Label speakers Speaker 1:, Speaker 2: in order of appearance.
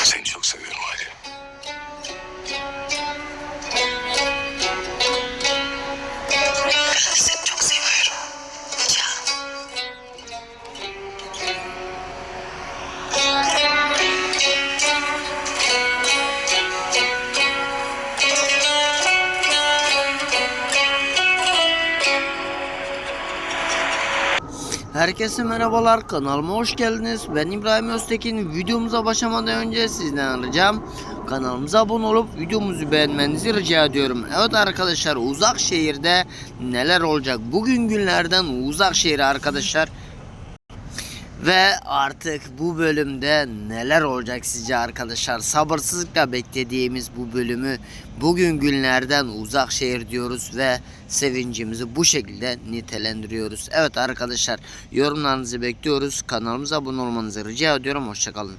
Speaker 1: Angel.
Speaker 2: Herkese merhabalar kanalıma hoş geldiniz. Ben İbrahim Öztekin. Videomuza başlamadan önce sizden ricam kanalımıza abone olup videomuzu beğenmenizi rica ediyorum. Evet arkadaşlar uzak şehirde neler olacak? Bugün günlerden uzak şehir arkadaşlar. Ve artık bu bölümde neler olacak sizce arkadaşlar? Sabırsızlıkla beklediğimiz bu bölümü bugün günlerden uzak şehir diyoruz ve sevincimizi bu şekilde nitelendiriyoruz. Evet arkadaşlar yorumlarınızı bekliyoruz. Kanalımıza abone olmanızı rica ediyorum. Hoşçakalın.